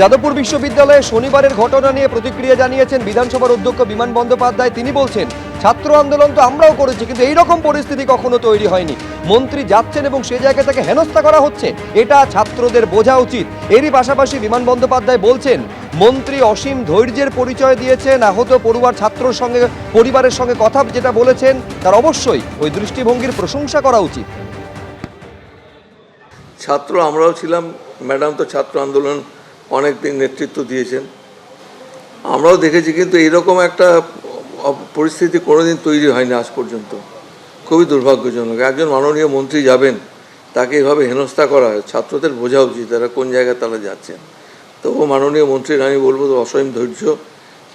যাদবপুর বিশ্ববিদ্যালয়ে শনিবারের ঘটনা নিয়ে প্রতিক্রিয়া জানিয়েছেন বিধানসভার অধ্যক্ষ বিমান বন্দ্যোপাধ্যায়। তিনি বলছেন, ছাত্র আন্দোলন তো আমরাও করেছি, কিন্তু এই রকম পরিস্থিতি কখনো তৈরি হয়নি। মন্ত্রী যাচ্ছেন এবং সে জায়গায় তাকে হেনস্থা করা হচ্ছে। এটা ছাত্রদের বোঝা উচিত। এরই পাশাপাশি বিমান বন্দ্যোপাধ্যায় বলছেন, মন্ত্রী অসীম ধৈর্যের পরিচয় দিয়েছেন, আহত পড়ুয়ার ছাত্রর সঙ্গে, পরিবারের সঙ্গে কথা যেটা বলেছেন, তার অবশ্যই ওই দৃষ্টিভঙ্গির প্রশংসা করা উচিত। ছাত্র আমরাও ছিলাম, ম্যাডাম তো ছাত্র আন্দোলন অনেক দিন নেতৃত্ব দিয়েছেন। আমরাও দেখেছি কিন্তু এরকম একটা পরিস্থিতি কোনোদিন তৈরি হয়নি আজ পর্যন্ত। খুবই দুর্ভাগ্যজনক। একজন মাননীয় মন্ত্রী যাবেন, তাকে এভাবে হেনস্থা করা হয়। ছাত্রদের বোঝা উচিত তারা কোন জায়গায় তারা যাচ্ছেন। তবু মাননীয় মন্ত্রীর আমি বলব তো অসীম ধৈর্য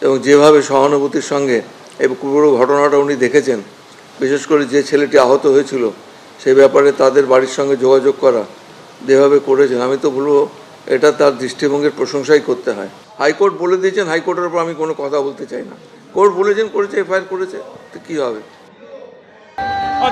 এবং যেভাবে সহানুভূতির সঙ্গে এই পুরো ঘটনাটা উনি দেখেছেন, বিশেষ করে যে ছেলেটি আহত হয়েছিল সেই ব্যাপারে তাদের বাড়ির সঙ্গে যোগাযোগ করা, যেভাবে করেছেন, আমি তো বলব এটা তার দৃষ্টিভঙ্গির প্রশংসাই করতে হয়। হাইকোর্ট বলে দিয়েছেন, হাইকোর্টের উপর আমি কোনো কথা বলতে চাই না। কোর্ট বলেছেন, করেছে, এফআইআর করেছে, তো কী হবে?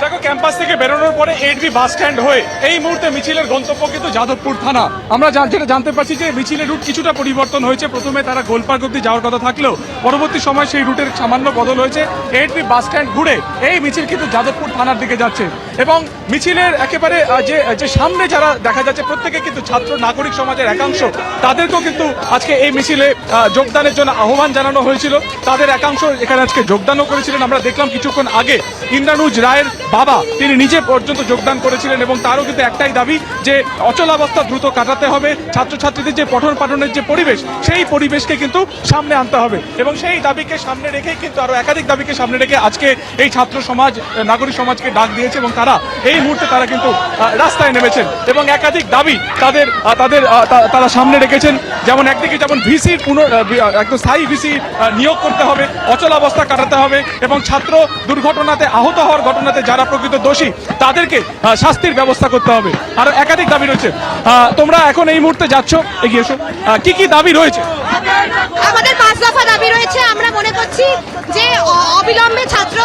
দেখো ক্যাম্পাস থেকে বেরোনোর পরে এইটবি বাস স্ট্যান্ড হয়ে এই মুহূর্তে মিছিলের গন্তব্য কিন্তু যাদবপুর থানা। আমরা যেটা জানতে পারছি যে মিছিলের রুট কিছুটা পরিবর্তন হয়েছে। প্রথমে তারা গোলপার্ক অব্দি যাওয়ার কথা থাকলেও পরবর্তী সময় সেই রুটের সামান্য বদল হয়েছে। এইটবি বাস স্ট্যান্ড ঘুরে এই মিছিল কিন্তু যাদবপুর থানার দিকে যাচ্ছে। এবং মিছিলের একেবারে যে যে সামনে যারা দেখা যাচ্ছে, প্রত্যেকে কিন্তু ছাত্র, নাগরিক সমাজের একাংশ, তাদেরকেও কিন্তু আজকে এই মিছিলে যোগদানের জন্য আহ্বান জানানো হয়েছিল। তাদের একাংশ এখানে আজকে যোগদানও করেছিলেন। আমরা দেখলাম কিছুক্ষণ আগে ইন্দ্রানুজ রায়ের বাবা, তিনি নিজে পর্যন্ত যোগদান করেছিলেন এবং তারও কিন্তু একটাই দাবি যে অচলাবস্থা দ্রুত কাটাতে হবে, ছাত্রছাত্রীদের যে পঠন পাঠনের যে পরিবেশ, সেই পরিবেশকে কিন্তু সামনে আনতে হবে। এবং সেই দাবিকে সামনে রেখেই কিন্তু আরও একাধিক দাবিকে সামনে রেখে আজকে এই ছাত্র সমাজ নাগরিক সমাজকে ডাক দিয়েছে এবং তারা এই মুহূর্তে তারা কিন্তু রাস্তায় নেমেছেন। এবং একাধিক দাবি তাদের তাদের তারা সামনে রেখেছেন। যেমন একদিকে যেমন ভিসির পুনর একদম স্থায়ী ভিসি নিয়োগ করতে হবে অচলাবস্থা কাটাতে হবে এবং ছাত্র দুর্ঘটনাতে আহত হওয়ার ঘটনাতে যারা প্রকৃত দোষী, তাদেরকে শাস্তির ব্যবস্থা করতে হবে। আরও একাধিক দাবি রয়েছে। তোমরা এখন এই মুহূর্তে যাচ্ছ, এগিয়ে এসো। কি কি দাবি রয়েছে? আমাদের পাঁচ দফা দাবি রয়েছে। আমরা মনে করছি যে অবিলম্বে ছাত্র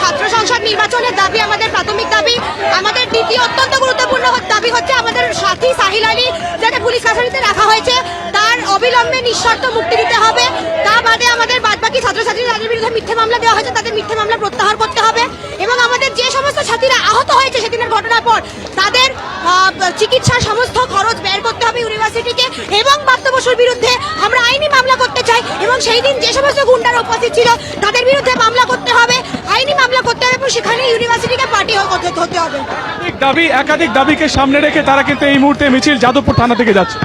ছাত্র সংসদ নির্বাচনের দাবি আমাদের প্রাথমিক দাবি। আমাদের দ্বিতীয় অত্যন্ত গুরুত্বপূর্ণ দাবি হচ্ছে আমাদের সাথী সাহিল আলী, যাকে পুলিশ কাছারিতে রাখা হয়েছে। তার অবিলম্বে নিঃশর্ত মুক্তি দিতে হবে। তা বাদে আমাদের বাদবাকি ছাত্রছাত্রী যাদের বিরুদ্ধে মিথ্যে মামলা দেওয়া হয়েছে, তাদের মিথ্যে মামলা প্রত্যাহার করতে হবে এবং আমাদের যে সমস্ত ছাত্রীরা আহত হয়েছে সেদিনের ঘটনার পর তাদের আহ, চিকিৎসার সমস্ত খরচ ব্যয় করতে হবে ইউনিভার্সিটিকে এবং প্রাপ্ত বসুর বিরুদ্ধে আমরা আইনি মামলা করতে চাই এবং সেই দিন যে সমস্ত গুন্ডারা উপস্থিত ছিল তাদের বিরুদ্ধে মামলা করতে হবে আইনি মামলা করতে হবে এবং সেখানে ইউনিভার্সিটিকে পার্টি হতে হবে। দাবি একাধিক দাবিকে সামনে রেখে তারা কিন্তু এই মুহূর্তে মিছিল যাদবপুর থানা থেকে যাচ্ছে।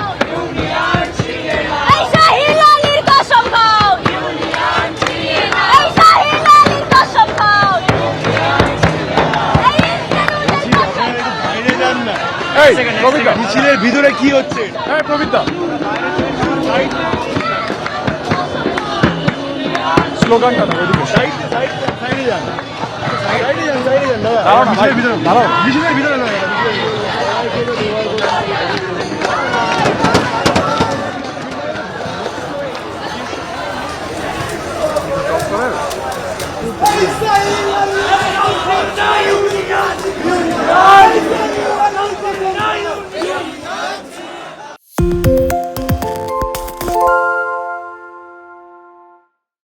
মিছিলের ভিতরে কি হচ্ছে? এই প্রবীরদা স্লোগানটা দাও এদিকে সাইডে সাইডে সাইডে যান। সাইডে যান সাইডে যান দাদা দাঁড়াও না ভাই, মিছিলের ভিতরে দাঁড়াও। মিছিলের ভিতরে